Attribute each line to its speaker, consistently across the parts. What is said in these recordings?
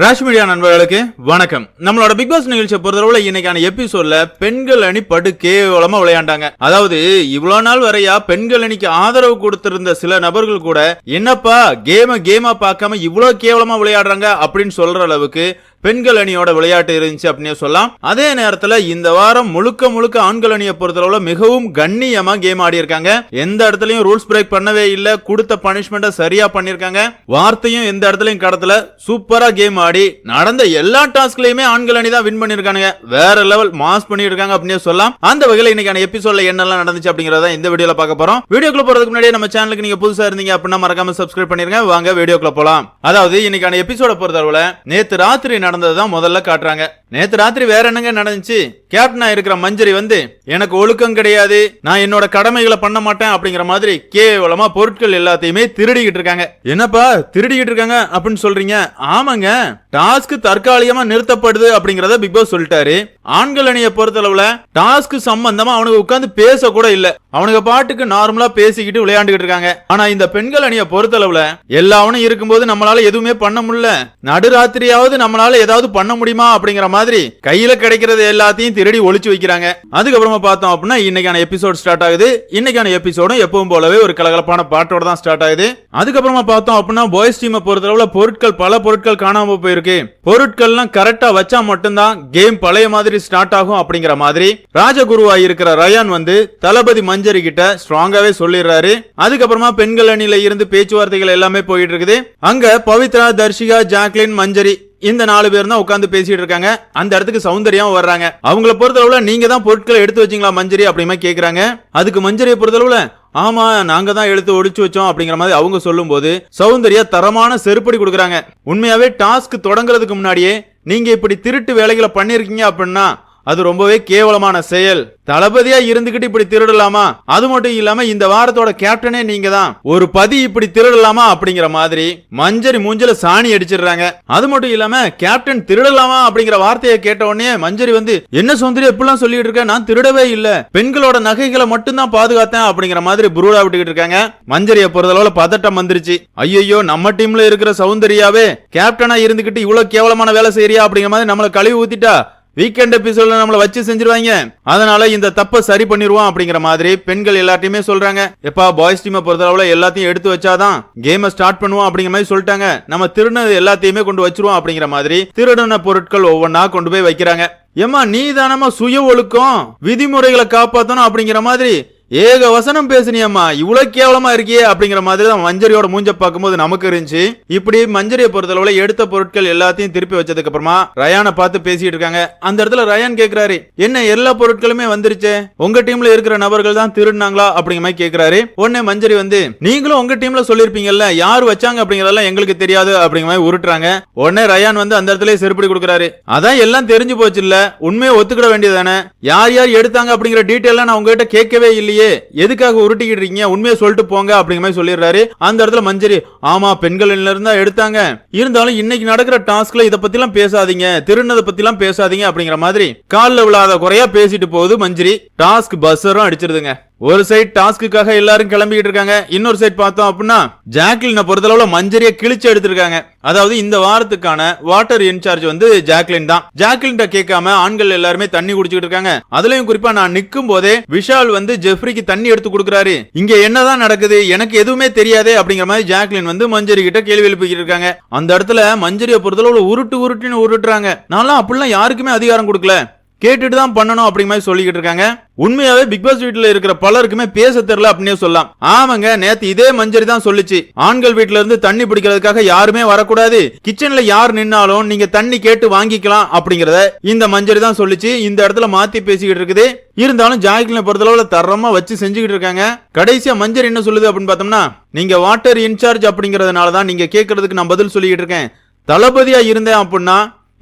Speaker 1: Rash media நண்பர்களுக்கு வணக்கம். நம்மளோட பிக் பாஸ் நிகழ்ச்சியை பொறுத்தளவுல இன்னைக்கான எபிசோட்ல பெண்கள் அணி படு கேவலமா விளையாண்டாங்க. அதாவது இவ்வளவு நாள் வரையா பெண்கள் அணிக்கு ஆதரவு கொடுத்திருந்த சில நபர்கள் கூட என்னப்பா கேம கேமா பார்க்காம இவ்வளவு கேவலமா விளையாடுறாங்க? அப்படின்னு சொல்ற அளவுக்கு பெண்கள் அணியோட விளையாட்டு இருந்துச்சு அப்படின்னு சொல்லலாம். அதே நேரத்துல இந்த வாரம் முழுக்க முழுக்க ஆண்கள் அணியை பொறுத்தளவுல மிகவும் கண்ணியமா கேம் ஆடி இருக்காங்க எந்த இடத்துலயும் ரூல்ஸ் பிரேக் பண்ணவே இல்ல. கொடுத்த பனிஷ்மெண்ட்டை சரியா பண்ணிருக்காங்க வார்த்தையும் எந்த இடத்துலயும் கடத்துல. சூப்பரா கேம் ஆடி நடந்த எல்லா டாஸ்க்லயுமே ஆண்கள் அணி தான் வின் பண்ணிருக்காங்க வேற லெவல் மாஸ் பண்ணிருக்காங்க அப்படின்னு சொல்லலாம். அந்த வகையில் இன்னைக்கான எபிசோட்ல என்னெல்லாம் நடந்துச்சு அப்படிங்கறத இந்த வீடியோல பார்க்க போறோம். வீடியோக்குள்ள போறதுக்கு முன்னாடி நம்ம சேனலுக்கு நீங்க புதுசா இருந்தீங்க அப்படின்னா மறக்காம சப்ஸ்கிரைப் பண்ணிருங்க. வாங்க வீடியோக்குள்ள போலாம். அதாவது இன்னைக்கான எபிசோட பொறுத்தளவுல நேத்து ராத்திரி நடந்ததுதான் முதல்ல காட்டுறாங்க. நேத்து ராத்திரி வேற என்னங்க நடந்துச்சு? கேப்டனா இருக்கிற மஞ்சரி வந்து எனக்கு ஒழுக்கம் கிடையாது. நான் என்னோட கடமைகளை பண்ண மாட்டேன் அப்படிங்கிற மாதிரி கேவலமா பொருட்கள் எல்லாத்தையுமே திருடிக்கிட்டு இருக்காங்க. என்னப்பா திருடிக்கிட்டு இருக்காங்க? அப்படின்னு சொல்றீங்க. ஆமாங்க. டாஸ்க் தற்காலிகமா நிறுத்தப்படுது அப்படிங்கறத பிக் பாஸ் சொல்லிட்டாரு. ஆண்கள் அணியை பொறுத்தளவுல டாஸ்க் சம்பந்தமா அவனுக்கு உட்காந்து பேச கூட இல்ல. அவனுக்கு பாட்டுக்கு நார்மலா பேசிக்கிட்டு விளையாண்டுகிட்டு இருக்காங்க. ஆனா இந்த பெண்கள் அணியை பொறுத்தளவுல எல்லாவனும் இருக்கும்போது நம்மளால எதுவுமே பண்ண முடியல. நடுராத்திரியாவது நம்மளால ஏதாவது பண்ண முடியுமா அப்படிங்கிற மாதிரி கையில கிடைக்கிறது எல்லாத்தையும் திருடி ஒழிச்சு வைக்கிறாங்க. அதுக்கப்புறமா பார்த்தோம் அப்படின்னா இன்னைக்கான எபிசோட் ஸ்டார்ட் ஆகுது. இன்னைக்கான எபிசோடும் எப்பவும் போலவே ஒரு கலகலப்பான பாட்டோட தான் ஸ்டார்ட் ஆகுது. அதுக்கப்புறமா பார்த்தோம் அப்படின்னா பாய்ஸ் டீமை பொறுத்தளவுல பொருட்கள் பல பொருட்கள் காணாம போயிருக்கு. பொருட்கள்லாம் கரெக்டா வச்சா மட்டும்தான் கேம் பழைய மாதிரி ஸ்டார்ட் ஆகும் அப்படிங்கிற மாதிரி ராஜகுருவா இருக்கிற ரயான் வந்து தளபதி மஞ்சரி கிட்ட ஸ்ட்ராங்காவே சொல்லிடுறாரு. அதுக்கப்புறமா பெண்கள் அணியில இருந்து பேச்சுவார்த்தைகள் எல்லாமே போயிட்டு இருக்குது அங்க பவித்ரா தர்ஷிகா ஜாக்லின் மஞ்சரி இந்த நாலு பேர் தான் உட்காந்து பேசிட்டு இருக்காங்க. அந்த இடத்துக்கு சௌந்தர்யம் வர்றாங்க. அவங்கள பொறுத்தளவுல நீங்க தான் பொருட்களை எடுத்து வச்சீங்களா மஞ்சரி அப்படிமா கேக்குறாங்க. அதுக்கு மஞ்சரியை பொறுத்தளவுல ஆமா நாங்க தான் எடுத்து ஒடிச்சு வச்சோம் அப்படிங்கிற மாதிரி அவங்க சொல்லும் போது சௌந்தர்யா தரமான செருப்படி கொடுக்குறாங்க. உண்மையாவே டாஸ்க் தொடங்குறதுக்கு முன்னாடியே நீங்கள் இப்படி திருட்டு வேலைகளை பண்ணியிருக்கீங்க அப்படின்னா அது ரொம்பவே கேவலமான செயல். தளபதியா இருந்துகிட்டு இப்படி திருடலாமா? அது மட்டும் இல்லாம இந்த வாரத்தோட கேப்டனே நீங்க தான் ஒரு பதி இப்படி திருடலாமா அப்படிங்கிற மாதிரி மஞ்சரி மூஞ்சில சாணி அடிச்சிடுறாங்க. அது மட்டும் இல்லாம கேப்டன் திருடலாமா அப்படிங்கிற வார்த்தையை கேட்ட உடனே மஞ்சரி வந்து என்ன சுந்தரி எப்படிலாம் சொல்லிட்டு இருக்க? நான் திருடவே இல்ல. பெண்களோட நகைகளை மட்டும்தான் பாதுகாத்தேன் அப்படிங்கிற மாதிரி புரூடா விட்டுக்கிட்டு இருக்காங்க. மஞ்சரியை பொறுத்தளவுல பதட்டம் வந்துருச்சு. ஐயோ நம்ம டீம்ல இருக்கிற சௌந்தர்யாவே கேப்டனா இருந்துகிட்டு இவ்வளவு கேவலமான வேலை செய்யறியா? அப்படிங்கிற மாதிரி நம்மளை கழுவி ஊத்திட்டா வீக்கெண்ட் எபிசோட்ல நம்மள வச்சு செஞ்சிருவாங்க. அதனால இந்த தப்ப சரி பண்ணிருவோம் அப்படிங்கிற மாதிரி பெண்கள் எல்லாத்தையுமே சொல்றாங்க. எப்பா பாய்ஸ் டீமை பொறுத்தளவுல எல்லாத்தையும் எடுத்து வச்சாதான் கேமை ஸ்டார்ட் பண்ணுவோம் அப்படிங்கிற மாதிரி சொல்லிட்டாங்க. நம்ம திருடினது எல்லாத்தையுமே கொண்டு வச்சிருவோம் அப்படிங்கிற மாதிரி திருடின பொருட்கள் ஒவ்வொன்னா கொண்டு போய் வைக்கிறாங்க. ஏமா நீ தானமா சுய ஒழுக்கம். விதிமுறைகளை காப்பாத்தணும் அப்படிங்கிற மாதிரி ஏக வசனம் பேசுனியம்மா இவ்வளவு கேவலமா இருக்கியே அப்படிங்கிற மாதிரி தான் மஞ்சரியோட மூஞ்ச பார்க்கும்போது நமக்கு இருந்துச்சு. இப்படி மஞ்சரியை பொறுத்தளவுல எடுத்த பொருட்கள் எல்லாத்தையும் திருப்பி வச்சதுக்கு அப்புறமா ரயானை பார்த்து பேசிட்டு இருக்காங்க. அந்த இடத்துல ரயான் கேக்குறாரு என்ன எல்லா பொருட்களுமே வந்துருச்சே? உங்க டீம்ல இருக்கிற நபர்கள் தான் திருடினாங்களா? அப்படிங்கிற மாதிரி கேக்குறாரு. உடனே மஞ்சரி வந்து நீங்களும் உங்க டீம்ல சொல்லிருப்பீங்கல்ல யார் வச்சாங்க அப்படிங்கறதெல்லாம் எங்களுக்கு தெரியாது அப்படிங்கிற மாதிரி உருட்டுறாங்க. உடனே ரயான் வந்து அந்த இடத்துல செருப்படி கொடுக்குறாரு. அதான் எல்லாம் தெரிஞ்சு போச்சு இல்ல உண்மையை ஒத்துக்கிட வேண்டியதானே யார் யார் எடுத்தாங்க அப்படிங்கிற டீட்டெயிலாம் நான் உங்ககிட்ட கேட்கவே இல்லையே. எதுக்காக உருட்டிக்கிட்டு இருக்கீங்க உண்மையை சொல்லிட்டு போங்க அப்படிங்கிற மாதிரி சொல்லிடுறாரு. அந்த இடத்துல மஞ்சரி ஆமா பெண்கள் இருந்தா எடுத்தாங்க. இருந்தாலும் இன்னைக்கு நடக்கிற டாஸ்க்ல இதை பத்தி எல்லாம் பேசாதீங்க. திருநதை பத்தி எல்லாம் பேசாதீங்க அப்படிங்கிற மாதிரி காலில் விழாத குறையா பேசிட்டு போகுது மஞ்சரி. டாஸ்க் பஸ்ஸரும் அடிச்சிருதுங்க. ஒரு சைட் டாஸ்க்குக்காக எல்லாரும் கிளம்பிக்கிட்டு இருக்காங்க. இன்னொரு சைட் பார்த்தோம் அப்படின்னா ஜாக்லினை பொறுத்தளவுல மஞ்சரியை கிழிச்சு எடுத்திருக்காங்க. அதாவது இந்த வாரத்துக்கான வாட்டர் இன்சார்ஜ் வந்து ஜாக்லின் தான். ஜாக்லின் கேட்காம ஆண்கள் எல்லாருமே தண்ணி குடிச்சிட்டு இருக்காங்க. அதுலயும் குறிப்பா நான் நிக்கும் போதே விஷால் வந்து ஜெஃப்ரிக்கு தண்ணி எடுத்து கொடுக்குறாரு. இங்க என்னதான் நடக்குது எனக்கு எதுவுமே தெரியாதே அப்படிங்கிற மாதிரி ஜாக்லின் வந்து மஞ்சரி கிட்ட கேள்வி எழுப்பிக்கிட்டு இருக்காங்க. அந்த இடத்துல மஞ்சரியை பொறுத்தளவுல உருட்டு உருட்டுன்னு உருட்டுறாங்க. நான்லாம் அப்படிலாம் யாருக்குமே அதிகாரம் கொடுக்கல. கேட்டுட்டு தான் பண்ணணும் அப்படிங்கிற மாதிரி சொல்லிக்கிட்டு இருக்காங்க. உண்மையாவே பிக் பாஸ் வீட்டுல இருக்கிற பலருக்குமே பேச தெரியல அப்படின்னே சொல்லலாம். ஆமாங்க நேத்து இதே மஞ்சரி தான் சொல்லுச்சு. ஆண்கள் வீட்டுல இருந்து தண்ணி பிடிக்கிறதுக்காக யாருமே வரக்கூடாது. கிச்சன்ல யார் நின்னாலும் நீங்க தண்ணி கேட்டு வாங்கிக்கலாம் அப்படிங்கறத இந்த மஞ்சரி தான் சொல்லுச்சு. இந்த இடத்துல மாத்தி பேசிக்கிட்டு இருக்குது. இருந்தாலும் ஜாய்கிளை பொறுத்தளவுல தரமா வச்சு செஞ்சுக்கிட்டு இருக்காங்க. கடைசியா மஞ்சரி என்ன சொல்லுது அப்படின்னு பார்த்தோம்னா நீங்க வாட்டர் இன்சார்ஜ் அப்படிங்கறதுனால தான் நீங்க கேட்கறதுக்கு நான் பதில் சொல்லிக்கிட்டு இருக்கேன். தளபதியா இருந்தேன் அப்படின்னா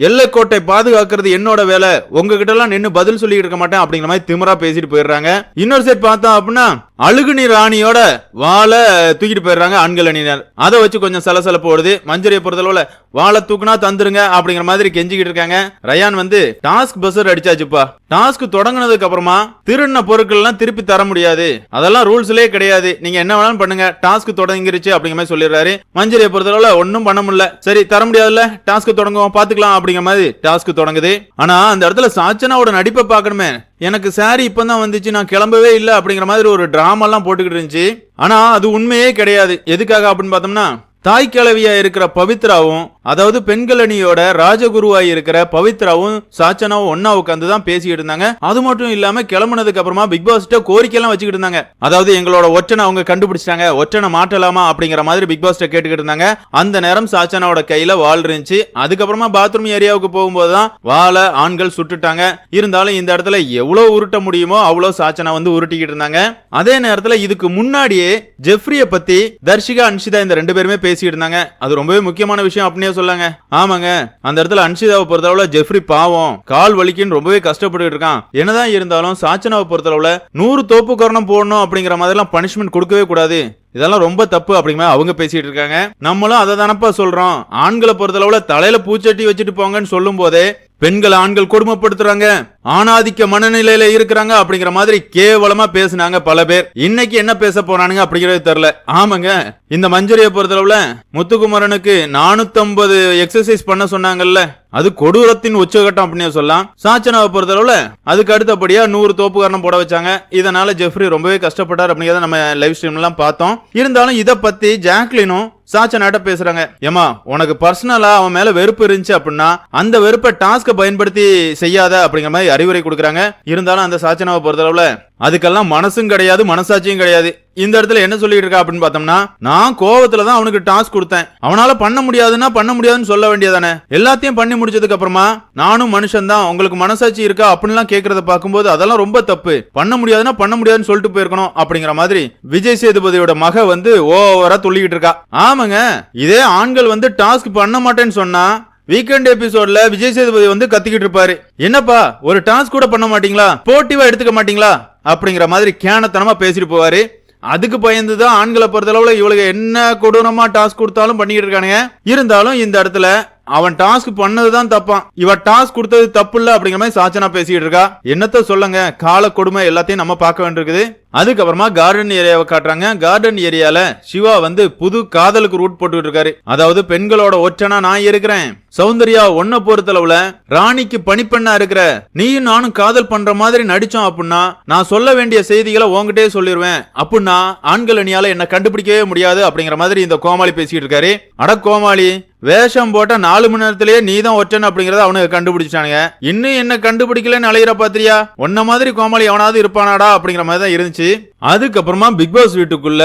Speaker 1: எல்லைக்கோட்டை பாதுகாக்கிறது என்னோட வேலை. உங்ககிட்ட எல்லாம் நின்று பதில் சொல்லிட்டு இருக்க மாட்டேன் அப்படிங்கிற மாதிரி திமிரா பேசிட்டு போயிடுறாங்க. இன்னொரு சைட் பார்த்தோம் அப்படின்னா அழுகுனி ராணியோட வாழை தூக்கிட்டு போயிடுறாங்க ஆண்கள் அணியினர். அதை வச்சு கொஞ்சம் சலசலப்பு ஓடுது. மஞ்சரியை பொறுத்தளவுல வாழை தூக்குனா தந்துருங்க அப்படிங்கிற மாதிரி கெஞ்சிக்கிட்டு இருக்காங்க. ரயான் வந்து டாஸ்க் பஸ்ஸர் அடிச்சாச்சுப்பா. டாஸ்க் தொடங்கினதுக்கு அப்புறமா திருடின பொருட்கள் எல்லாம் திருப்பி தர முடியாது. அதெல்லாம் ரூல்ஸ்லயே கிடையாது. நீங்க என்ன வேணாலும் பண்ணுங்க. டாஸ்க் தொடங்கிருச்சு அப்படிங்கிற மாதிரி சொல்லிடுறாரு. மஞ்சரியை பொறுத்தளவுல ஒன்னும் பண்ண முடியல. சரி தர முடியாதுல்ல. டாஸ்க் தொடங்குவோம். பாத்துக்கலாம் அப்படிங்கிற மாதிரி டாஸ்க் தொடங்குது. ஆனா அந்த இடத்துல சாச்சனாவோட நடிப்பை பார்க்கணுமே. எனக்கு சாரி இப்பதான் வந்துச்சு நான் கிளம்பவே இல்லை அப்படிங்கிற மாதிரி ஒரு டிராமா எல்லாம் போட்டுக்கிட்டு இருந்துச்சு. ஆனா அது உண்மையே கிடையாது. எதுக்காக அப்படின்னு பார்த்தோம்னா தாய் கிழவியா இருக்கிற பவித்ராவும் அதாவது பெண்கள் அணியோட ராஜகுருவாய் இருக்கிற பவித்ராவும் சாச்சனாவும் ஒன்னா உட்காந்து தான் பேசிக்கிட்டு இருந்தாங்க. அது மட்டும் இல்லாம கிளம்புனதுக்கு அப்புறமா பிக் பாஸ் கோரிக்கை எல்லாம் வச்சுக்கிட்டு இருந்தாங்க. அதாவது எங்களோட ஒற்றனை அவங்க கண்டுபிடிச்சிட்டாங்க. ஒற்றனை மாட்டலாமா அப்படிங்கிற மாதிரி பிக் பாஸ் கேட்டுக்கிட்டு இருந்தாங்க. அந்த நேரம் சாச்சனாவோட கையில வாள் இருந்துச்சு. அதுக்கப்புறமா பாத்ரூம் ஏரியாவுக்கு போகும்போது தான் வாழை ஆண்கள் சுட்டுட்டாங்க. இருந்தாலும் இந்த இடத்துல எவ்வளவு உருட்ட முடியுமோ அவ்வளவு சாச்சனா வந்து உருட்டிக்கிட்டு இருந்தாங்க. அதே நேரத்துல இதுக்கு முன்னாடியே ஜெஃப்ரிய பத்தி தர்ஷிகா அன்ஷிதா இந்த ரெண்டு பேருமே பேசிட்டு இருந்தாங்க அது ரொம்பவே முக்கியமான விஷயம் அப்படின்னே சொல்லாங்க. ஆமாங்க. அந்த இடத்துல அன்ஷிதாவை பொறுத்தளவுல ஜெஃப்ரி பாவம். கால் வலிக்குன்னு ரொம்பவே கஷ்டப்பட்டு இருக்கான். என்னதான் இருந்தாலும் சாச்சனாவை பொறுத்தளவுல நூறு தோப்பு கரணம் போடணும் அப்படிங்கிற மாதிரிலாம் பனிஷ்மெண்ட் கொடுக்கவே கூடாது. இதெல்லாம் ரொம்ப தப்பு அப்படிங்கிற மாதிரி அவங்க பேசிட்டு இருக்காங்க. நம்மளும் அதை தானப்பா சொல்றோம். ஆண்களை பொறுத்தளவுல தலையில பூச்சட்டி வச்சுட்டு போங்கன்னு சொல்லும் போதே பெண்கள் ஆண்கள் கொடுமைப்படுத்துறாங்க ஆணாதிக்க மனநிலையில இருக்கிறாங்க அப்படிங்கிற மாதிரி கேவலமா பேசுனாங்க பல பேர். இன்னைக்கு என்ன பேச போறானுங்க அப்படிங்கறது தெரியல. ஆமாங்க இந்த மஞ்சரியை பொறுத்தளவுல முத்துக்குமரனுக்கு நானூத்தம்பது எக்ஸசைஸ் பண்ண சொன்னாங்கல்ல. அது கொடூரத்தின் உச்சகட்டம் அப்படின்னு சொல்லலாம். சாச்சனாவை பொறுத்தளவுல அதுக்கு அடுத்தபடியா நூறு தோப்புக்காரணம் போட வச்சாங்க. இதனால ஜெஃப்ரி ரொம்பவே கஷ்டப்பட்டார் அப்படிங்கிறத நம்ம லைவ் ஸ்ட்ரீம் எல்லாம் பார்த்தோம். இருந்தாலும் இதை பத்தி ஜாக்லினும் சாச்சனாட்ட பேசுறாங்க. ஏமா உனக்கு பர்சனலா அவன் மேல வெறுப்பு இருந்துச்சு அப்படின்னா அந்த வெறுப்பை டாஸ்க பயன்படுத்தி செய்யாத அப்படிங்கிற மாதிரி அறிவுரை கொடுக்குறாங்க. இருந்தாலும் அந்த சாச்சனாவை பொறுத்தளவுல அதுக்கெல்லாம் மனசும் கிடையாது மனசாட்சியும் கிடையாது. இந்த இடத்துல என்ன சொல்லிட்டு இருக்கா அப்படின்னு பார்த்தோம்னா நான் கோவத்துல தான் அவனுக்கு டாஸ்க் கொடுத்தேன். அவனால பண்ண முடியாதுன்னா பண்ண முடியாதுன்னு சொல்ல வேண்டியதானே? எல்லாத்தையும் பண்ணி முடிச்சதுக்கு அப்புறமா நானும் மனுஷன் தான். உங்களுக்கு மனசாட்சி இருக்கா அப்படின்லாம் கேட்கறத பார்க்கும்போது அதெல்லாம் ரொம்ப தப்பு. பண்ண முடியாதுன்னா பண்ண முடியாதுன்னு சொல்லிட்டு போயிருக்கணும் அப்படிங்கிற மாதிரி விஜய் சேதுபதியோட மக வந்து ஓவரா துள்ளிக்கிட்டு இருக்கா. ஆமாங்க. இதே ஆண்கள் வந்து டாஸ்க் பண்ண மாட்டேன்னு சொன்னா வீக்கெண்ட் எபிசோட்ல விஜய் சேதுபதி வந்து கத்திக்கிட்டு இருப்பாரு. என்னப்பா ஒரு டாஸ்க் கூட பண்ண மாட்டீங்களா? போட்டிவா எடுத்துக்க மாட்டீங்களா? அப்படிங்கிற மாதிரி கேனத்தனமா பேசிட்டு போவாரு. அதுக்கு பயந்து தான் ஆண்களை பொறுத்தளவுல இவளுக்கு என்ன கொடூரமா டாஸ்க் கொடுத்தாலும் பண்ணிக்கிட்டு இருக்கானுங்க. இருந்தாலும் இந்த இடத்துல அவன் டாஸ்க் பண்ணது தான் தப்பான். இவ டாஸ்க் கொடுத்தது தப்பு இல்ல அப்படிங்கிற மாதிரி சாச்சனா பேசிட்டு இருக்கா? என்னத்த சொல்லுங்க? கால கொடுமை எல்லாத்தையும் நம்ம பார்க்க வேண்டியிருக்குது. அதுக்கப்புறமா கார்டன் ஏரியாவை காட்டுறாங்க. கார்டன் ஏரியால சிவா வந்து புது காதலுக்கு ரூட் போட்டுக்கிட்டு இருக்காரு. அதாவது பெண்களோட ஒற்றனா நான் இருக்கிறேன். சௌந்தர்யா ஒன்ன பொறுத்தளவுல ராணிக்கு பணிப்பெண்ணா இருக்கிற நீயும் நானும் காதல் பண்ற மாதிரி நடிச்சோம் அப்படின்னா நான் சொல்ல வேண்டிய செய்திகளை உங்ககிட்டயே சொல்லிடுவேன் அப்படின்னா ஆண்கள் அணியால என்ன கண்டுபிடிக்கவே முடியாது அப்படிங்கிற மாதிரி இந்த கோமாளி பேசிட்டு இருக்காரு. அட கோமாளி வேஷம் போட்ட நாலு மணி நேரத்திலேயே நீ தான் ஒற்றன் அப்படிங்கறத அவனுக்கு கண்டுபிடிச்சானுங்க இன்னும் என்ன கண்டுபிடிக்கலன்னு அலையிற பாத்திரியா? உன்ன மாதிரி கோமாளி எவனாவது இருப்பானாடா அப்படிங்கிற மாதிரி தான் இருந்துச்சு. அதுக்கப்புறமா பிக் பாஸ் வீட்டுக்குள்ள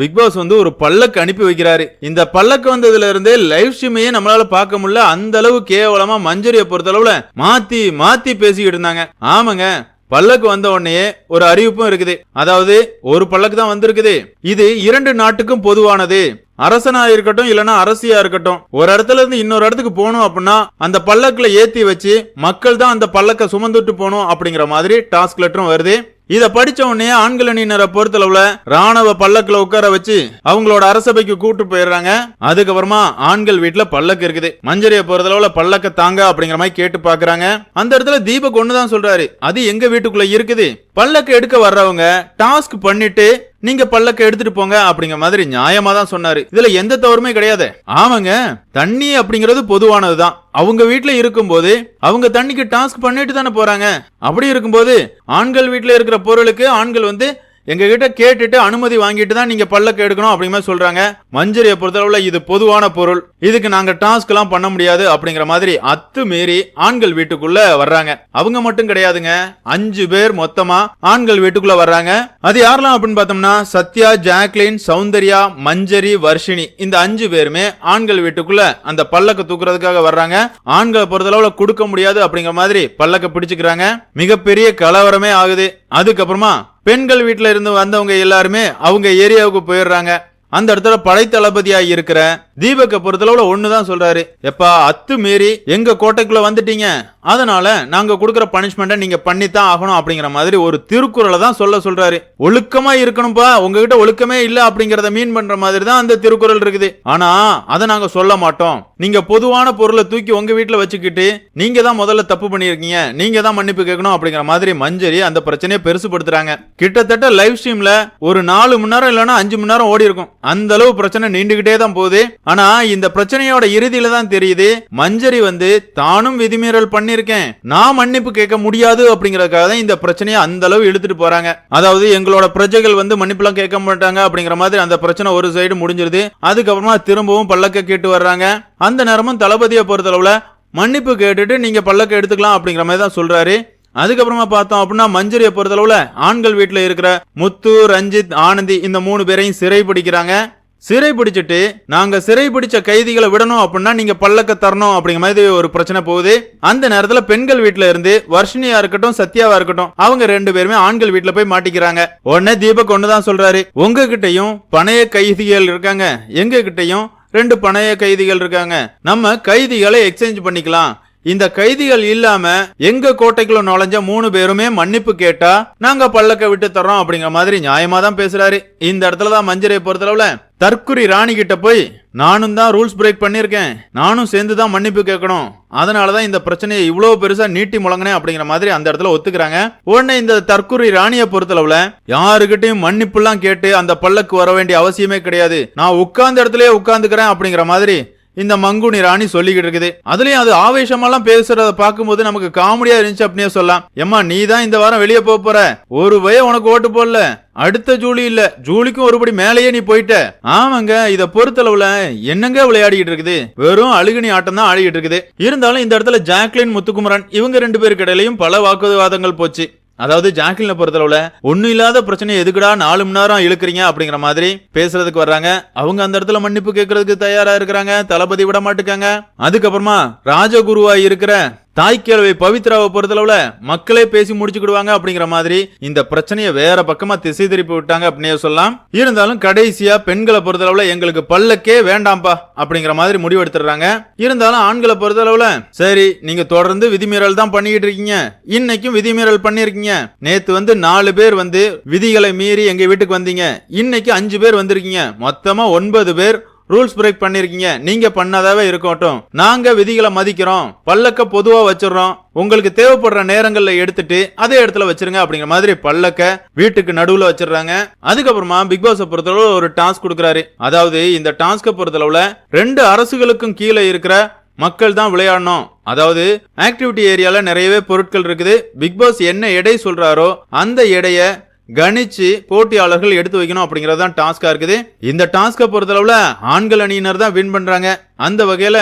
Speaker 1: பிக் பாஸ் வந்து ஒரு பல்லக்கு அனுப்பி வைக்கிறாரு. இந்த பல்லக்கு வந்ததுல இருந்தே லைவ் ஸ்ட்ரீமையே நம்மளால பார்க்க முடியல. அந்த அளவு கேவலமா மஞ்சரியை பொறுத்தளவுல மாத்தி மாத்தி பேசிக்கிட்டு இருந்தாங்க. ஆமாங்க பல்லக்கு வந்த உடனே ஒரு அறிவிப்பும் இருக்குது. அதாவது ஒரு பல்லக்கு தான் வந்திருக்குது. இது இரண்டு நாட்டுக்கும் பொதுவானது. அரசனா இருக்கட்டும் இல்லனா அரசியா இருக்கட்டும். ஒரு இடத்துல இருந்து இன்னொரு இடத்துக்கு போகணும் அப்படின்னா அந்த பல்லக்குல ஏத்தி வச்சு மக்கள் தான் அந்த பல்லக்க சுமந்துட்டு போகணும் அப்படிங்கிற மாதிரி டாஸ்க் லெட்டரும் வருது. இத படிச்ச உடனே ஆண்கள் அணியினரை பொறுத்தளவுல ராணுவ பல்லக்குல உட்கார வச்சு அவங்களோட அரசபைக்கு கூட்டு போயிடுறாங்க. அதுக்கப்புறமா ஆண்கள் வீட்டுல பல்லக்கு இருக்குது. மஞ்சரிய பொறுத்தளவுல பல்லக்க தாங்க அப்படிங்கிற மாதிரி கேட்டு பாக்குறாங்க அந்த இடத்துல தீபக் ஒண்ணுதான் சொல்றாரு. அது எங்க வீட்டுக்குள்ள இருக்குது? பல்லக்கு எடுக்க வர்றவங்க டாஸ்க் பண்ணிட்டு நீங்க பல்லக்க எடுத்துட்டு போங்க அப்படிங்கிற மாதிரி நியாயமா தான் சொன்னாரு. இதுல எந்த தவறுமே கிடையாது. ஆமாங்க தண்ணி அப்படிங்கிறது பொதுவானதுதான். அவங்க வீட்டுல இருக்கும்போது அவங்க தண்ணிக்கு டாஸ்க் பண்ணிட்டு தானே போறாங்க. அப்படி இருக்கும்போது ஆண்கள் வீட்டுல இருக்கிற பொருளுக்கு ஆண்கள் வந்து எங்ககிட்ட கேட்டுட்டு அனுமதி வாங்கிட்டு தான் நீங்க பல்லக்கு எடுக்கணும் அப்படிங்கிற மாதிரி சொல்றாங்க. மஞ்சரியை பொறுத்தளவுல இது பொதுவான பொருள். இதுக்கு நாங்க டாஸ்க் எல்லாம் பண்ண முடியாது அப்படிங்கிற மாதிரி அத்து மீறி ஆண்கள் வீட்டுக்குள்ள வர்றாங்க. அவங்க மட்டும் கிடையாதுங்க. அஞ்சு பேர் மொத்தமா ஆண்கள் வீட்டுக்குள்ள வர்றாங்க. அது யாரெல்லாம் அப்படின்னு பார்த்தோம்னா சத்யா ஜாக்லின் சௌந்தர்யா மஞ்சரி வர்ஷினி. இந்த அஞ்சு பேருமே ஆண்கள் வீட்டுக்குள்ள அந்த பல்லக்க தூக்குறதுக்காக வர்றாங்க. ஆண்களை பொறுத்தளவுல கொடுக்க முடியாது அப்படிங்கிற மாதிரி பல்லக்க பிடிச்சுக்கிறாங்க. மிகப்பெரிய கலவரமே ஆகுது. அதுக்கப்புறமா பெண்கள் வீட்டில் இருந்து வந்தவங்க எல்லாருமே அவங்க ஏரியாவுக்கு போயிடுறாங்க. அந்த இடத்துல படை தளபதியாக இருக்கிற தீபக்கை பொறுத்தளவுல ஒண்ணுதான் சொல்றாரு. எப்பா அத்து மீறி எங்க கோட்டைக்குள்ள வந்துட்டீங்க? அதனால நாங்க கொடுக்குற பனிஷ்மெண்ட்டை நீங்க பண்ணித்தான் ஆகணும் அப்படிங்கிற மாதிரி ஒரு திருக்குறளை தான் சொல்ல சொல்றாரு. ஒழுக்கமா இருக்கணும்பா. உங்ககிட்ட ஒழுக்கமே இல்ல அப்படிங்கறத மீன் பண்ற மாதிரி தான் அந்த திருக்குறள் இருக்குது. ஆனா அதை நாங்க சொல்ல மாட்டோம். நீங்க பொதுவான பொருளை தூக்கி உங்க வீட்டுல வச்சுக்கிட்டு நீங்க தான் முதல்ல தப்பு பண்ணியிருக்கீங்க. நீங்க தான் மன்னிப்பு கேட்கணும் அப்படிங்கிற மாதிரி மஞ்சரி அந்த பிரச்சனையை பெருசுபடுத்துறாங்க. கிட்டத்தட்ட லைவ் ஸ்ட்ரீம்ல ஒரு நாலு மணி நேரம் இல்லைன்னா அஞ்சு மணி நேரம் ஓடி இருக்கும் அந்த அளவு பிரச்சனை நீண்டுகிட்டே தான் போகுது. ஆனா இந்த பிரச்சனையோட இறுதியில தான் தெரியுது. மஞ்சரி வந்து தானும் விதிமீறல் பண்ணிருக்கேன். நான் மன்னிப்பு கேட்க முடியாது அப்படிங்கறதுக்காக தான் இந்த பிரச்சனையை அந்த அளவு இழுத்துட்டு போறாங்க. அதாவது எங்களோட பிரஜைகள் வந்து மன்னிப்புலாம் கேட்க மாட்டாங்க அப்படிங்கிற மாதிரி அந்த பிரச்சனை ஒரு சைடு முடிஞ்சிருது. அதுக்கப்புறமா திரும்பவும் பல்லக்க கேட்டு வர்றாங்க. அந்த நேரமும் தளபதியை பொறுத்தளவுல மன்னிப்பு கேட்டுட்டு நீங்க பல்லக்க எடுத்துக்கலாம் அப்படிங்கிற மாதிரி தான் சொல்றாரு. அதுக்கப்புறமா பார்த்தோம் அப்படின்னா மஞ்சரியை பொறுத்தளவுல ஆண்கள் வீட்டில் இருக்கிற முத்து ரஞ்சித் ஆனந்தி இந்த மூணு பேரையும் சிறைப்பிடிக்கிறாங்க சிறை பிடிச்சிட்டு நாங்க சிறை பிடிச்ச கைதிகளை விடணும் அப்படின்னா நீங்க பல்லக்க தரணும் அப்படிங்கிற மாதிரி ஒரு பிரச்சனை போகுது. அந்த நேரத்துல பெண்கள் வீட்டுல இருந்து வர்ஷினியா இருக்கட்டும் சத்யாவா இருக்கட்டும் அவங்க ரெண்டு பேருமே ஆண்கள் வீட்டுல போய் மாட்டிக்கிறாங்க. உடனே தீபக் ஒண்ணுதான் சொல்றாரு. உங்ககிட்டயும் பணைய கைதிகள் இருக்காங்க. எங்ககிட்டயும் ரெண்டு பணைய கைதிகள் இருக்காங்க. நம்ம கைதிகளை எக்ஸ்சேஞ்ச் பண்ணிக்கலாம். இந்த கைதிகள் இல்லாம எங்க கோட்டைக்குள்ள நுழைஞ்ச மூணு பேருமே மன்னிப்பு கேட்டா நாங்க பல்லக்க விட்டு தர்றோம் அப்படிங்கிற மாதிரி நியாயமா தான் பேசுறாரு. இந்த இடத்துல தான் மஞ்சரை பொறுத்தளவுல தற்குறி ராணி கிட்ட போய் நானும் தான் ரூல்ஸ் பிரேக் பண்ணிருக்கேன் நானும் சேர்ந்து தான் மன்னிப்பு கேட்கணும். அதனாலதான் இந்த பிரச்சனையை இவ்வளவு பெருசா நீட்டி முழங்கினேன் அப்படிங்கிற மாதிரி அந்த இடத்துல ஒத்துக்கிறாங்க. உடனே இந்த தற்குறி ராணியை பொறுத்தளவுல யாருகிட்டயும் மன்னிப்புலாம் கேட்டு அந்த பல்லக்கு வர வேண்டிய அவசியமே கிடையாது. நான் உட்கார்ந்த இடத்துலயே உட்காந்துக்கிறேன் அப்படிங்கிற மாதிரி இந்த மங்குனி ராணி சொல்லிக்கிட்டு இருக்குது. அதுலயும் அது ஆவேசமெல்லாம் பேசுறத பார்க்கும்போது நமக்கு காமெடியா இருந்துச்சு அப்படியே சொல்லலாம். ஏம்மா நீ தான் இந்த வாரம் வெளியே போக போற? ஒரு பய உனக்கு ஓட்டு போடல. அடுத்த ஜூலி இல்ல. ஜூலிக்கும் ஒருபடி மேலேயே நீ போயிட்ட. ஆமாங்க இத பொறுத்தளவுல என்னங்க விளையாடிக்கிட்டு இருக்குது? வெறும் அழுகுனி ஆட்டம் தான் ஆடிக்கிட்டு இருக்குது. இருந்தாலும் இந்த இடத்துல ஜாக்லின் முத்துக்குமரன் இவங்க ரெண்டு பேருக்கு இடையிலையும் பல வாக்குவாதங்கள் போச்சு. அதாவது ஜாக்லினை பொறுத்தளவுல ஒண்ணும் இல்லாத பிரச்சனை எதுக்குடா நாலு மணி நேரம் இழுக்கிறீங்க அப்படிங்கிற மாதிரி பேசுறதுக்கு வர்றாங்க. அவங்க அந்த இடத்துல மன்னிப்பு கேட்கறதுக்கு தயாரா இருக்கிறாங்க தளபதி விட மாட்டுக்காங்க. அதுக்கப்புறமா ராஜகுருவா இருக்கிற தாய்க்கிழவை பவித்ராவை பொறுத்தளவுல மக்களே பேசி முடிச்சுக்கிடுவாங்க அப்படிங்கிற மாதிரி இந்த பிரச்சனையை வேற பக்கமா திசை திருப்பி விட்டாங்க அப்படின்னே சொல்லலாம். இருந்தாலும் கடைசியா பெண்களை பொறுத்தளவுல எங்களுக்கு பல்லக்கே வேண்டாம்பா அப்படிங்கிற மாதிரி முடிவெடுத்துறாங்க இருந்தாலும் ஆண்களை பொறுத்தளவுல சரி நீங்க தொடர்ந்து விதிமீறல் தான் பண்ணிக்கிட்டு இருக்கீங்க. இன்னைக்கும் விதிமீறல் பண்ணிருக்கீங்க. நேத்து வந்து நாலு பேர் வந்து விதிகளை மீறி எங்க வீட்டுக்கு வந்தீங்க. இன்னைக்கு அஞ்சு பேர் வந்திருக்கீங்க. மொத்தமா ஒன்பது பேர் ரூல்ஸ் பிரேக் பண்ணிருக்கீங்க. நீங்க பண்ணாதாவே இருக்கட்டும். நாங்க விதிகளை மதிக்கிறோம். பல்லக்க பொதுவா வச்சிடறோம். உங்களுக்கு தேவைப்படுற நேரங்கள்ல எடுத்துட்டு அதே இடத்துல வச்சிருங்க அப்படிங்கிற மாதிரி பல்லக்க வீட்டுக்கு நடுவுல வச்சிடுறாங்க. அதுக்கப்புறமா பிக் பாஸ் பொறுத்தளவு ஒரு டாஸ்க் கொடுக்குறாரு. அதாவது இந்த டாஸ்க பொறுத்தளவுல ரெண்டு அரசுகளுக்கும் கீழே இருக்கிற மக்கள் தான் விளையாடணும். அதாவது ஆக்டிவிட்டி ஏரியால நிறையவே பொருட்கள் இருக்குது. பிக் பாஸ் என்ன எடை சொல்றாரோ அந்த எடைய கணிச்சு போட்டியாளர்கள் எடுத்து வைக்கணும் அப்படிங்கறது தான் டாஸ்கா இருக்குது. இந்த டாஸ்கை பொறுத்தளவுல ஆண்கள் அணியினர் தான் வின் பண்றாங்க. அந்த வகையில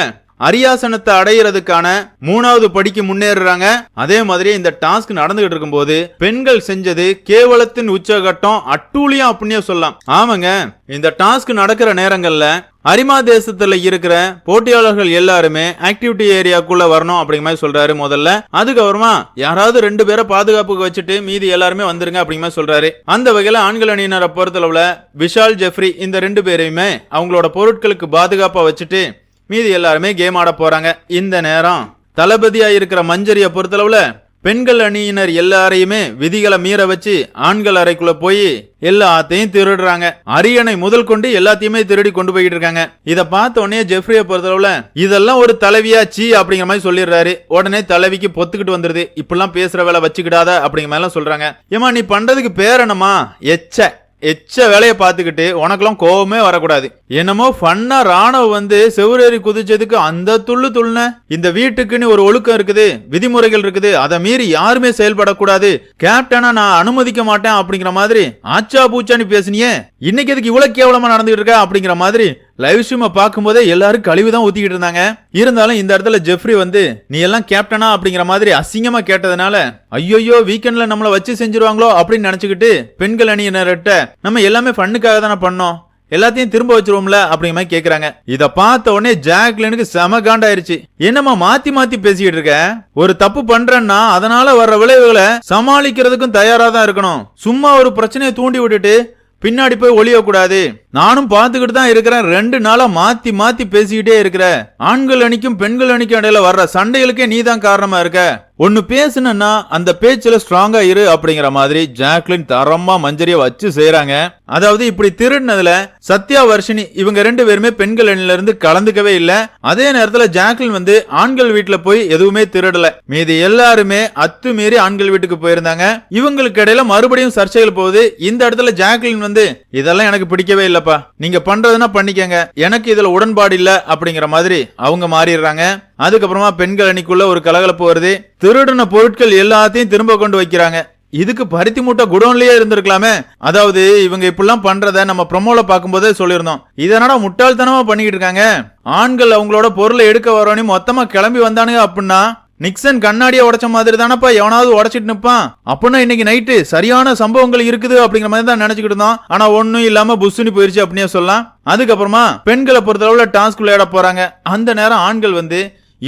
Speaker 1: அரியாசனத்தை அடையிறதுக்கான மூணாவது படிக்கு முன்னேறுறாங்க. அதே மாதிரி இந்த டாஸ்க் நடந்துகிட்டு இருக்கும்போது பெண்கள் செஞ்சது கேவலத்தின் உச்சகட்டம் அட்டூழியம் அப்படின்னே சொல்லலாம். ஆமாங்க இந்த டாஸ்க் நடக்கிற நேரங்கள்ல அரிமா தேசத்துல இருக்கிற போட்டியாளர்கள் எல்லாருமே ஆக்டிவிட்டி ஏரியாக்குள்ள வரணும் அப்படிங்கிற மாதிரி சொல்றாரு முதல்ல. அதுக்கப்புறமா யாராவது ரெண்டு பேரை பாதுகாப்புக்கு வச்சுட்டு மீதி எல்லாருமே வந்துருங்க அப்படிங்கிற மாதிரி சொல்றாரு. அந்த வகையில ஆண்கள் அணியினரை பொறுத்தளவுல விஷால் ஜெஃப்ரி இந்த ரெண்டு பேரையுமே அவங்களோட பொருட்களுக்கு பாதுகாப்பா வச்சுட்டு மீதி எல்லாருமே கேம் ஆட போறாங்க. இந்த நேரம் தளபதியா இருக்கிற மஞ்சரியை பொறுத்தளவுல பெண்கள் அணியினர் எல்லாரையுமே விதிகளை மீற வச்சு ஆண்கள் அறைக்குள்ள போய் எல்லாத்தையும் திருடுறாங்க. அரியணை முதல் கொண்டு எல்லாத்தையுமே திருடி கொண்டு போயிட்டு இருக்காங்க. இத பார்த்த உடனே ஜெஃப்ரியை பொறுத்தளவுல இதெல்லாம் ஒரு தலைவியா சீ அப்படிங்கிற மாதிரி சொல்லிடுறாரு. உடனே தலைவிக்கு பொத்துக்கிட்டு வந்துருது. இப்படிலாம் பேசுற வேலை வச்சுக்கிடாத அப்படிங்கிற மாதிரி சொல்றாங்க. ஏமா நீ பண்றதுக்கு பேர் என்னமா எச்ச. எச்ச வேலையை பார்த்துக்கிட்டு உனக்கெல்லாம் கோவமே வரக்கூடாது. என்னமோ ஃபன்னா ராணுவ வந்து செவ்வரேறி குதிச்சதுக்கு அந்த துள்ளு துள்ளுன. இந்த வீட்டுக்குன்னு ஒரு ஒழுக்கம் இருக்குது விதிமுறைகள் இருக்குது அதை மீறி யாருமே செயல்படக்கூடாது. கேப்டனா நான் அனுமதிக்க மாட்டேன் அப்படிங்கிற மாதிரி ஆச்சா பூச்சான்னு பேசினியே. இன்னைக்கு எதுக்கு இவ்வளவு கேவலமா நடந்துகிட்டு இருக்க அப்படிங்கிற மாதிரி லைவ் ஸ்ட்ரீமை பார்க்கும்போதே எல்லாரும் கழிவு தான் ஊத்திக்கிட்டு இருந்தாங்க. இருந்தாலும் இந்த இடத்துல ஜெஃப்ரி வந்து நீ எல்லாம் கேப்டனா அப்படிங்கிற மாதிரி அசிங்கமா கேட்டதுனால ஐயோயோ வீக்கெண்ட்ல நம்மளை வச்சு செஞ்சிருவாங்களோ? அப்படின்னு நினைச்சுக்கிட்டு பெண்கள் அணியினர்கிட்ட நம்ம எல்லாமே ஃபண்ணுக்காக தானே பண்ணோம். எல்லாத்தையும் திரும்ப வச்சிருவோம்ல? அப்படிங்கிற மாதிரி கேக்குறாங்க. இத பார்த்த உடனே ஜாக்லினுக்கு செம காண்டாயிருச்சு. என்னம்மா மாத்தி மாத்தி பேசிக்கிட்டு இருக்க? ஒரு தப்பு பண்றேன்னா அதனால வர்ற விளைவுகளை சமாளிக்கிறதுக்கும் தயாரா தான் இருக்கணும். சும்மா ஒரு பிரச்சனையை தூண்டி விட்டுட்டு பின்னாடி போய் ஒளியக்கூடாது. நானும் பார்த்துக்கிட்டு தான் இருக்கிறேன். ரெண்டு நாளா மாத்தி மாத்தி பேசிக்கிட்டே இருக்கிற. ஆண்கள் அணிக்கும் பெண்கள் அணிக்கும் இடையில வர்ற சண்டைகளுக்கே நீ தான் காரணமா இருக்க. ஒன்னு பேசுனா அந்த பேச்சுல ஸ்ட்ராங்கா இரு அப்படிங்கிற மாதிரி ஜாக்லின் தரமா மஞ்சரிய வச்சு செய்யறாங்க அதாவது இப்படி திருடினதுல சத்யா வர்ஷினி இவங்க ரெண்டு பேருமே பெண்கள் அணில இருந்து கலந்துக்கவே இல்ல. அதே நேரத்துல ஜாக்லின் வந்து ஆண்கள் வீட்டுல போய் எதுவுமே திருடல. மீதி எல்லாருமே அத்துமீறி ஆண்கள் வீட்டுக்கு போயிருந்தாங்க. இவங்களுக்கு இடையில மறுபடியும் சர்ச்சைகள் போகுது. இந்த இடத்துல ஜாக்லின் வந்து இதெல்லாம் எனக்கு பிடிக்கவே இல்லப்பா. நீங்க பண்றதுன்னா பண்ணிக்கங்க. எனக்கு இதுல உடன்பாடு இல்ல அப்படிங்கிற மாதிரி அவங்க மாறிடுறாங்க. அதுக்கப்புறமா பெண்கள் அணிக்குள்ள ஒரு கலகலப்பு வருது. திருடின பொருட்கள் எல்லாத்தையும் திரும்ப கொண்டு வைக்கிறாங்க. இதுக்கு பருத்தி மூட்டை குடோன்லயே இருந்திருக்கலாமே. அதாவது இவங்க இப்படிலாம் பண்றத நம்ம ப்ரொமோல பார்க்கும்போதே சொல்லியிருந்தோம். இதனடா முட்டாள்தனமா பண்ணிக்கிட்டு இருக்காங்க? ஆண்கள் அவங்களோட பொருளை எடுக்க வரோன்னு மொத்தமா கிளம்பி வந்தானுங்க அப்படின்னா நிக்சன் கண்ணாடியை உடைச்ச மாதிரி தானப்பா எவனாவது உடைச்சிட்டு நிப்பான். அப்படின்னா இன்னைக்கு நைட்டு சரியான சம்பவங்கள் இருக்குது அப்படிங்கிற மாதிரி தான் நினைச்சுக்கிட்டு இருந்தோம். ஆனா ஒன்றும் இல்லாம புஷ்ஷுனி போயிருச்சு அப்படின்னே சொல்லலாம். அதுக்கப்புறமா பெண்களை பொறுத்தளவுல டாஸ்க் விளையாட போறாங்க. அந்த நேரம் ஆண்கள் வந்து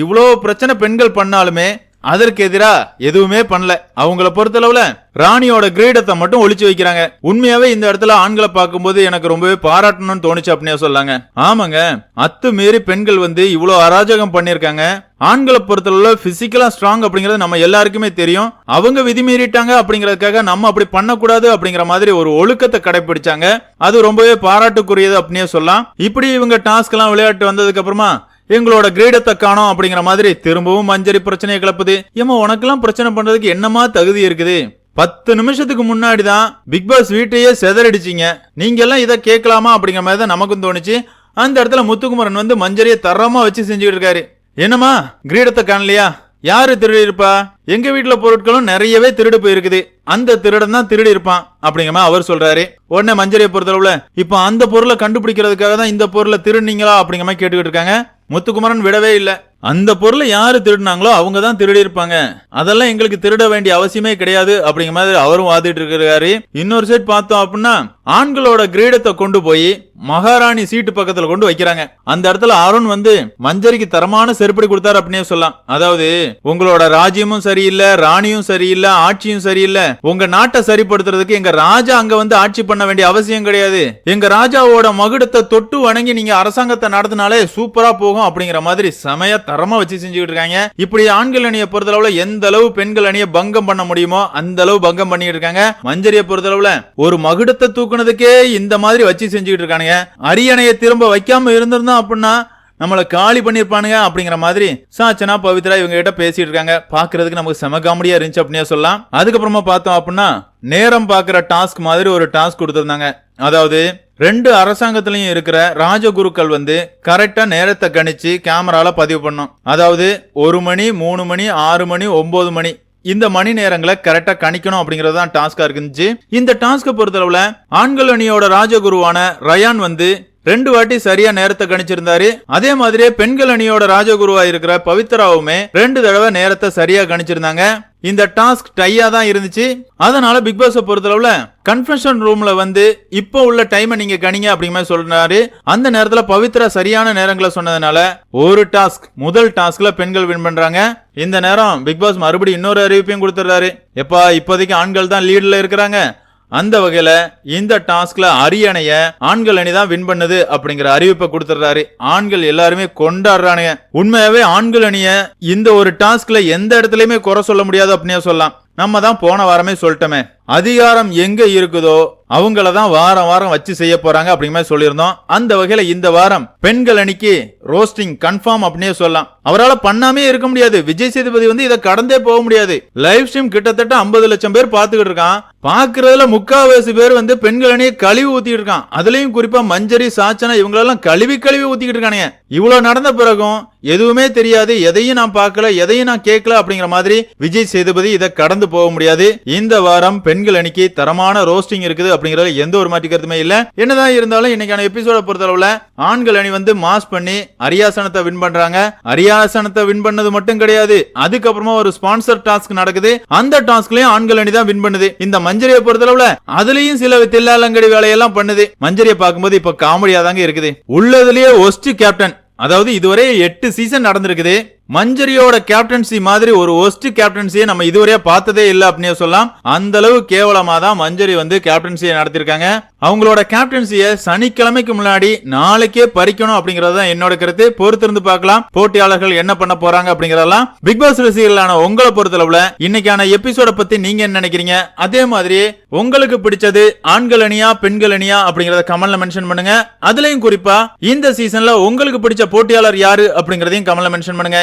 Speaker 1: இவ்வளோ பிரச்சனை பெண்கள் பண்ணாலுமே அதற்கு எதிரா எதுவுமே பண்ணல. அவங்கள பொறுத்தளவுல ராணியோட கிரீடத்தை மட்டும் ஒழிச்சு வைக்கிறாங்க. உண்மையாவே இந்த இடத்துல ஆண்களை பார்க்கும்போது எனக்கு ரொம்பவே பாராட்டணும்னு தோணுச்சு அப்படின்னு சொல்லாங்க. ஆமாங்க அத்து மீறி பெண்கள் வந்து இவ்வளோ அராஜகம் பண்ணிருக்காங்க ஆண்களை பொறுத்தளவுல பிசிக்கலா ஸ்ட்ராங் அப்படிங்கறது நம்ம எல்லாருக்குமே தெரியும். அவங்க விதி மீறிட்டாங்க அப்படிங்கறதுக்காக நம்ம அப்படி பண்ணக்கூடாது அப்படிங்கிற மாதிரி ஒரு ஒழுக்கத்தை கடைபிடிச்சாங்க அது ரொம்பவே பாராட்டுக்குரியது அப்படின்னே சொல்லலாம். இப்படி இவங்க டாஸ்க் எல்லாம் விளையாட்டு வந்ததுக்கு அப்புறமா எங்களோட கிரீடத்தை காணோம் அப்படிங்கிற மாதிரி திரும்பவும் மஞ்சரி பிரச்சனையை கிளப்புது. ஏமா உனக்கெல்லாம் பிரச்சனை பண்றதுக்கு என்னமா தகுதி இருக்குது? பத்து நிமிஷத்துக்கு முன்னாடி தான் பிக் பாஸ் வீட்டையே செதறடிச்சிங்க. நீங்க எல்லாம் இதை கேட்கலாமா அப்படிங்கிற மாதிரி தான் நமக்கும் தோணுச்சு. அந்த இடத்துல முத்துக்குமரன் வந்து மஞ்சரியை தரமா வச்சு செஞ்சுக்கிட்டு இருக்காரு. என்னம்மா கிரீடத்தை காணலையா? யாரு திருடி இருப்பா எங்க வீட்டுல பொருட்களும் நிறையவே திருடு போயிருக்குது. அந்த திருடன் தான் திருடி இருப்பான் அப்படிங்கிற மாதிரி அவர் சொல்றாரு. உடனே மஞ்சரியை பொறுத்தளவுல இப்ப அந்த பொருளை கண்டுபிடிக்கிறதுக்காக தான் இந்த பொருளை திருடுனீங்களா அப்படிங்கிற மாதிரி கேட்டுக்கிட்டு இருக்காங்க. முத்துக்குமரன் விடவே இல்லை. அந்த பொருளை யாரு திருடினாங்களோ அவங்க தான் திருடி இருப்பாங்க அதெல்லாம் எங்களுக்கு திருட வேண்டிய அவசியமே கிடையாது அப்படிங்கிற மாதிரி அவரும் வாதிட்டு இருக்கிறாரு. இன்னொரு சைட் பார்த்தோம் அப்படின்னா ஆண்களோட கிரீடத்தை கொண்டு போய் மகாராணி சீட்டு பக்கத்துல கொண்டு வைக்கிறாங்க. அந்த இடத்துல அருண் வந்து மஞ்சரிக்கு தரமான செருப்படி கொடுத்தாரு அப்படின்னே சொல்லலாம். அதாவது உங்களோட ராஜ்யமும் சரியில்லை ராணியும் சரியில்லை ஆட்சியும் சரியில்லை. உங்க நாட்டை சரிப்படுத்துறதுக்கு எங்க ராஜா அங்க வந்து ஆட்சி பண்ண வேண்டிய அவசியம் கிடையாது. எங்க ராஜாவோட மகுடத்தை தொட்டு வணங்கி நீங்க அரசாங்கத்தை நடத்தினாலே சூப்பரா போகும் அப்படிங்கிற மாதிரி சமயத்தை தரமா வச்சு செஞ்சுக்கிட்டு இருக்காங்க. இப்படி ஆண்கள் அணியை பொறுத்தளவுல எந்த அளவு பெண்கள் அணியை பங்கம் பண்ண முடியுமோ அந்த அளவு பங்கம் பண்ணிட்டு இருக்காங்க. மஞ்சரியை பொறுத்தளவுல ஒரு மகுடத்தை தூக்குனதுக்கே இந்த மாதிரி வச்சு செஞ்சுக்கிட்டு இருக்கானுங்க. அரியணையை திரும்ப வைக்காம இருந்திருந்தோம் அப்படின்னா நம்மளை காலி பண்ணியிருப்பானுங்க அப்படிங்கிற மாதிரி சாச்சனா பவித்ரா இவங்க கிட்ட பேசிட்டு இருக்காங்க. பாக்குறதுக்கு நமக்கு செம காமெடியா இருந்துச்சு அப்படின்னே சொல்லலாம். அதுக்கப்புறமா பார்த்தோம் அப்படின்னா நேரம் பாக்குற டாஸ்க் மாதிரி ஒரு டாஸ்க் கொடுத்துருந்தாங்க. அதாவது ரெண்டு அரசாங்கத்திலையும் இருக்கிற ராஜகுருக்கள் வந்து கரெக்டா நேரத்தை கணிச்சு கேமரால பதிவு பண்ணும். அதாவது ஒரு மணி மூணு மணி ஆறு மணி ஒன்பது மணி இந்த மணி நேரங்களை கரெக்டா கணிக்கணும் அப்படிங்கிறது தான் டாஸ்கா இருந்துச்சு. இந்த டாஸ்கை பொறுத்தளவுல ஆண்கள் அணியோட ராஜகுருவான ரயான் வந்து ரெண்டு வாட்டி சரியா நேரத்தை கணிச்சிருந்தாரு. அதே மாதிரியே பெண்கள் அணியோட ராஜகுருவா இருக்கிற பவித்ராவுமே ரெண்டு தடவை நேரத்தை சரியா கணிச்சிருந்தாங்க. இந்த டாஸ்க் டையா தான் இருந்துச்சு. அதனால பிக் பாஸ் பொறுத்தளவுல கன்ஃபெஷன் ரூம்ல வந்து இப்போ உள்ள டைமை நீங்க கணிங்க அப்படிங்கிற மாதிரி சொல்றாரு. அந்த நேரத்துல பவித்ரா சரியான நேரங்களை சொன்னதுனால ஒரு டாஸ்க் முதல் டாஸ்க்ல பெண்கள் வின் பண்றாங்க. இந்த நேரம் பிக் பாஸ் மறுபடியும் இன்னொரு அறிவிப்பையும் கொடுத்துறாரு எப்பா இப்போதைக்கு ஆண்கள் தான் லீட்ல இருக்கிறாங்க. அந்த வகையில இந்த டாஸ்க்ல அரியணைய ஆண்கள் அணி தான் வின் பண்ணுது அப்படிங்கிற அறிவிப்பை கொடுத்துறாரு ஆண்கள் எல்லாருமே கொண்டாடுறானுங்க. உண்மையாவே ஆண்கள் அணிய இந்த ஒரு டாஸ்க்ல எந்த இடத்துலயுமே குறை சொல்ல முடியாது அப்படின்னே சொல்லலாம். நம்ம தான் போன வாரமே சொல்லிட்டோமே. அதிகாரம் எங்க இருக்குதோ அவங்கள தான் வாரம் வாரம் வச்சு செய்ய போறாங்க அப்படிங்கிற மாதிரி சொல்லியிருந்தோம். அந்த வகையில இந்த வாரம் பெண்கள் அணிக்கு ரோஸ்டிங் கன்ஃபார்ம் அப்படின்னே சொல்லலாம். அவரால் பண்ணாமே இருக்க முடியாது. விஜய் சேதுபதி வந்து இதை கடந்தே போக முடியாது. லைவ் ஸ்ட்ரீம் கிட்டத்தட்ட ஐம்பது லட்சம் பேர் பார்த்துக்கிட்டு இருக்கான். பாக்குறதுல முக்காவாசி பேர் வந்து பெண்கள் அணியை கழுவி ஊத்திட்டு இருக்கான். அதுலயும் குறிப்பா மஞ்சரி சாச்சனா இவங்களெல்லாம் கழுவி கழுவி ஊத்திக்கிட்டு இருக்கானுங்க. இவ்வளவு நடந்த பிறகும் எதுவுமே தெரியாது எதையும் நான் பார்க்கல எதையும் நான் கேட்கல அப்படிங்கிற மாதிரி விஜய் சேதுபதி இதை கடந்து போக முடியாது. இந்த வாரம் பெண்கள் அணிக்கு தரமான ரோஸ்டிங் இருக்குது அப்படிங்கறதுல எந்த ஒரு மாற்றி கருத்துமே இல்ல. என்னதான் இருந்தாலும் இன்னைக்கான எபிசோட பொறுத்தளவுல ஆண்கள் அணி வந்து மாஸ் பண்ணி அரியாசனத்தை வின் பண்றாங்க. அரியாசனத்தை வின் பண்ணது மட்டும் கிடையாது. அதுக்கப்புறமா ஒரு ஸ்பான்சர் டாஸ்க் நடக்குது. அந்த டாஸ்க்லயும் ஆண்கள் அணி தான் வின் பண்ணுது. இந்த மஞ்சரியை பொறுத்தளவுல அதுலயும் சில தில்லாலங்கடி வேலையெல்லாம் பண்ணுது. மஞ்சரியை பார்க்கும்போது இப்ப காமெடியா தாங்க இருக்குது. உள்ளதுலயே ஒஸ்ட் கேப்டன் அதாவது இதுவரை எட்டு சீசன் நடந்திருக்குது. மஞ்சரியோட கேப்டன்சி மாதிரி ஒரு ஒஸ்ட் கேப்டன்சியை நம்ம இதுவரையா பார்த்ததே இல்லை அப்படின்னு சொல்லலாம். அந்த அளவு கேவலமா தான் மஞ்சரி வந்து கேப்டன்சியை நடத்திருக்காங்க அவங்களோட கேப்டன்சியை சனிக்கிழமைக்கு முன்னாடி நாளைக்கே பறிக்கணும் அப்படிங்கறது தான் என்னோட கருத்து. பொறுத்திருந்து பார்க்கலாம். போட்டியாளர்கள் என்ன பண்ண போறாங்க அப்படிங்கறதெல்லாம் பிக் பாஸ் ரசிகர்களான உங்களை பொறுத்தளவுல இன்னைக்கான எபிசோட பத்தி நீங்க என்ன நினைக்கிறீங்க? அதே மாதிரி உங்களுக்கு பிடிச்சது ஆண்கள் அணியா பெண்கள் அணியா அப்படிங்கறத கமெண்ட்ல மென்ஷன் பண்ணுங்க. அதுலயும் குறிப்பா இந்த சீசன்ல உங்களுக்கு பிடிச்ச போட்டியாளர் யாரு அப்படிங்கறதையும் கமெண்ட்ல மென்ஷன் பண்ணுங்க.